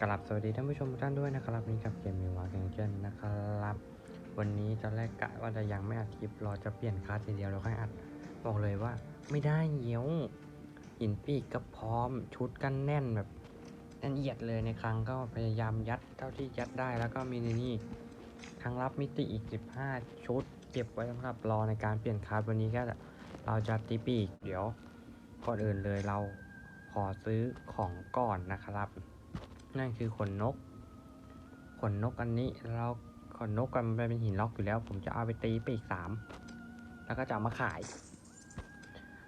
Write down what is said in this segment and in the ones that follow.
กลับสวัสดีท่านผู้ชมทุกท่านด้วยนะครับนี่กับเกมมิวาร์เกงเจนนะครับ วันนี้ตอนแรกกะว่าจะยังไม่อัดคลิปรอจะเปลี่ยนคาร์ดทีเดียวแล้วค่อยอัดบอกเลยว่า ไม่ได้เหี้ยวหินปีกก็พร้อมชุดกันแน่นแบบแน่นเอียดเลยในครั้งก็พยายามยัดเท่าที่ยัดได้แล้วก็มีในนี่ครั้งรับมิติอีก 15 ชุด เก็บไว้สำหรับรอในการเปลี่ยนคาร์ดวันนี้ก็เราจะตีปีกเดี๋ยวก่อนอื่นเลยเราขอซื้อของก่อนนะครับ นั่นคือขนนก ขนนกอันนี้เราขนนกกันมันเป็นหินล็อกอยู่แล้ว ผมจะเอาไปตีปีกสามแล้วก็จะามาขาย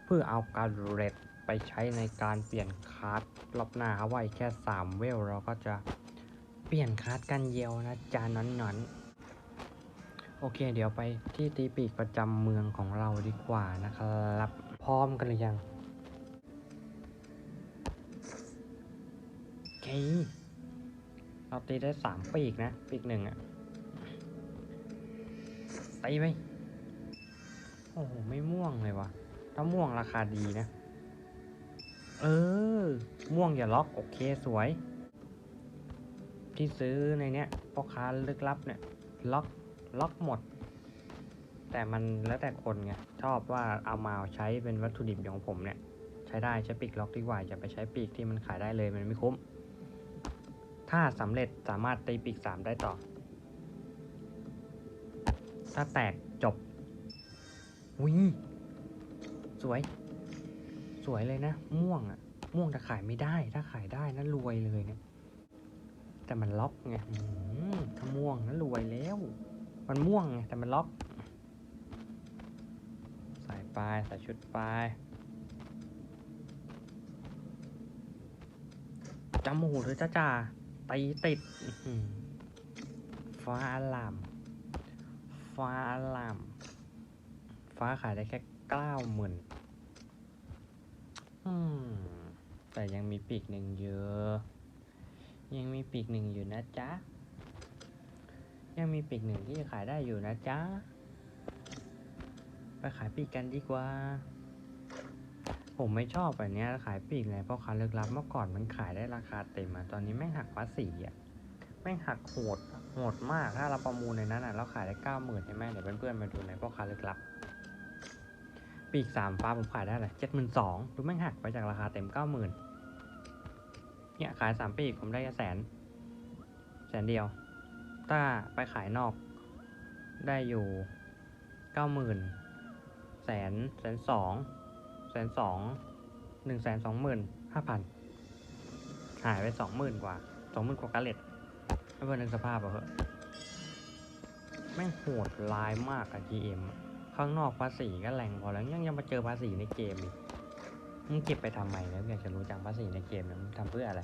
เพื่อเอาการเรตไปใช้ในการเปลี่ยนคาร์ดรอบหน้าเอาไว้แค่สามเวลเราก็จะเปลี่ยนคาร์ดกันเยียวนะจานนั้นนั้นๆ โอเค เดี๋ยวไปที่ตีปีกประจำเมืองของเราดีกว่านะครับ พร้อมกันหรือยัง โอเค เราตีได้สามปีกนะ ปีกหนึ่งอะตีไปโอ้โห ไม่ม่วงเลยวะถ้าม่วงราคาดีนะ เออ ม่วงอย่าล็อกโอเคสวย ที่ซื้อในเนี้ยพ่อค้าลึกลับเนี่ย ล็อกล็อกหมด แต่มันแล้วแต่คนไง ชอบว่าเอามาใช้เป็นวัตถุดิบอย่างผมเนี่ย ใช้ได้ใช้ปีกล็อกดีกว่าอย่าไปใช้ปีกที่มันขายได้เลยมันไม่คุ้ม ถ้าสำเร็จสามารถตีปีกสามได้ต่อ ถ้าแตกจบวิสวย สวยเลยนะ ม่วงอะม่วงแต่ขายไม่ได้ ถ้าขายได้นะรวยเลยเนี่ย แต่มันล็อกไงอืมถ้าม่วงนะรวยแล้ว มันม่วงไงแต่มันล็อกใส่ไปใส่ชุดไปจมูกเลยจ้าจ้า ตีติดฟ้าอลาม ฟ้าอลาม ฟ้าขายได้แค่เก้าหมื่นแต่ยังมีปีกหนึ่งเยอะ ยังมีปีกหนึ่งอยู่นะจ๊ะ ยังมีปีกหนึ่งที่ขายได้อยู่นะจ๊ะ ไปขายปีกกันดีกว่า ผมไม่ชอบแบบนี้ขายปีกเลยเพราะค้าเลิกรับเมื่อก่อนมันขายได้ราคาเต็มอะตอนนี้แม่งหักภาษีอะแม่งหักโหดโหดมากถ้าเราประมูลในนั้นอะเราขายได้เก้าหมื่นใช่ไหมเดี๋ยวเพื่อนๆมาดูในพ่อค้าเลิกรับ ปีกสามฟ้าผมขายได้เลยเจ็ดหมื่นสองดูแม่งหักไปจากราคาเต็มเก้าหมื่นเนี่ยขายสามปีกผมได้แค่แสนแสนเดียว ถ้าไปขายนอกได้อยู่เก้าหมื่นแสนแสนสอง สนสองหนึ่งแสนสองหมื่นห้าพันหายไปสองหมื่นกว่าสองหมื่นกว่ากาเล็ตไม่เพื่อนนึกสภาพอะเหอะแม่งโหดร้ายมากอะ GM ข้างนอกภาษีก็แรงพอแล้วยังยังมาเจอภาษีในเกมอีกมึงเก็บไปทำไมแล้วอยากจะรู้จังภาษีในเกมเนี่ยมึงทำเพื่ออะไร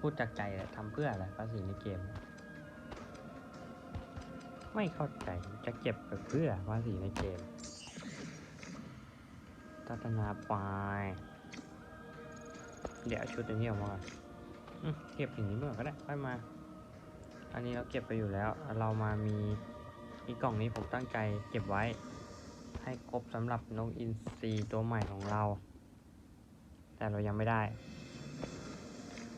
พูดจากใจเลยทำเพื่ออะไรภาษีในเกม ไม่เข้าใจจะเก็บไปเพื่อภาษีในเกม พัฒนาไปเดี๋ยวชุดอันนี้ออกมาเก็บอย่างนี้เมื่อก็ได้ค่อยมา อันนี้เราเก็บไปอยู่แล้ว เรามามีอีกกล่องนี้ผมตั้งใจเก็บไว้ ให้ครบสำหรับนกอินทรีตัวใหม่ของเรา แต่เรายังไม่ได้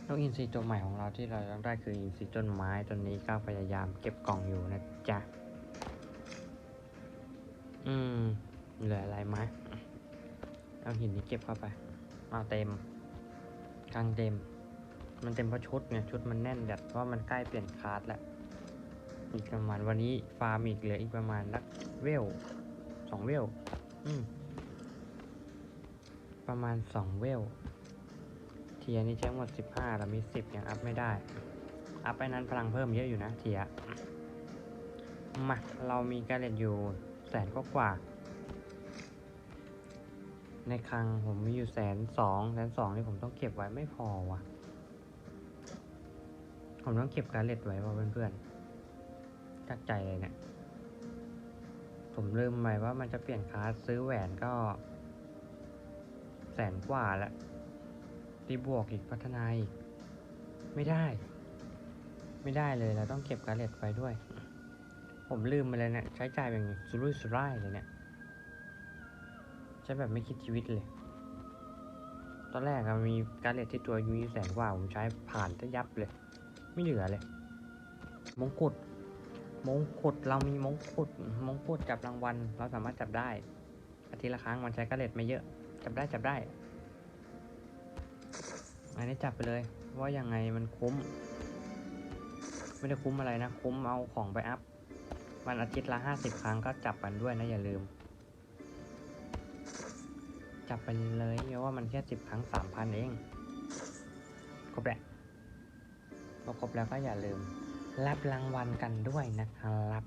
นกอินทรีตัวใหม่ของเราที่เราต้องได้คืออินทรีต้นไม้ต้นนี้ก็พยายามเก็บกล่องอยู่นะจ๊ะ อืมเหลืออะไรไหม เอาหินนี้เก็บเข้าไปเอาเต็มกลางเต็ม มันเต็มเพราะชุดไงชุดมันแน่นจัดเพราะมันใกล้เปลี่ยนคาร์ดแล้วอีกประมาณวันนี้ฟาร์มอีกเหลืออีกประมาณนักเวลสองเวลอืมประมาณสองเวลเทียนี่ใช้หมดสิบห้าเรามีสิบยังอัพไม่ได้ อัพไปนั้นพลังเพิ่มเยอะอยู่นะเทียมาเรามีการเล่นอยู่แสนก็กว่า ในคลังผมมีอยู่แสนสองแสนสองนี่ผมต้องเก็บไว้ไม่พอว่ะ ผมต้องเก็บการเล็ดไว้ว่ะเพื่อนๆจักใจเลยเนี่ย ผมลืมไปว่ามันจะเปลี่ยนคลาสซื้อแหวนก็ แสนกว่าล้วตีบวกอีกพัฒนาอีก ไม่ได้ ไม่ได้เลยเราต้องเก็บการเล็ดไว้ด้วย ผมลืมไปเลยเนี่ยใช้จ่ายแบบนี้สุรุ่ยสุร่ายเลยเนี่ย ช้แบบไม่คิดชีวิตเลย ตอนแรกอะมีการเลตที่ตัวยูนิแสนกว่าผมใช้ผ่านจะยับเลย ไม่เหลือเลย มงกุฎ มงกุฎเรามีมงกุฎ มงกุฎจับรางวัล เราสามารถจับได้ อาทิตย์ละครั้งมันใช้การเลตไม่เยอะ จับได้จับได้ อันนี้จับไปเลย ว่ายังไงมันคุ้ม ไม่ได้คุ้มอะไรนะ คุ้มเอาของไปอัพวันอาทิตย์ละห้าสิบครั้งก็จับกันด้วยนะอย่าลืม จับไปเลยเพราะว่ามันแค่สิบครั้งสามพันเอง ครบแหละพอครบแล้วก็อย่าลืม รับรางวัลกันด้วยนะครับ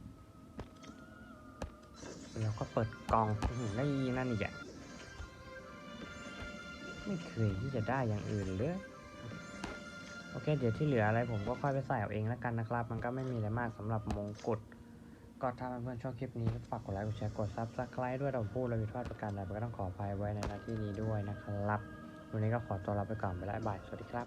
แล้วก็เปิดกล่องอื้อหือได้นั่นอีกอะไม่เคยที่จะได้อย่างอื่นเลยโอเค เดี๋ยวที่เหลืออะไรผมก็ค่อยไปใส่เอาเองแล้วกันนะครับ มันก็ไม่มีอะไรมากสำหรับมงกุฎ ก็ถ้าเพื่อนๆชอบคลิปนี้ฝากกดไลค์กดแชร์กดซับสไครต์ด้วยเราพูดเราผิดพลาดประการใดก็ต้องขออภัยไว้ในหน้าที่นี้ด้วยนะครับวันนี้ก็ขอตัวลาไปก่อนไปแล้วบายสวัสดีครับ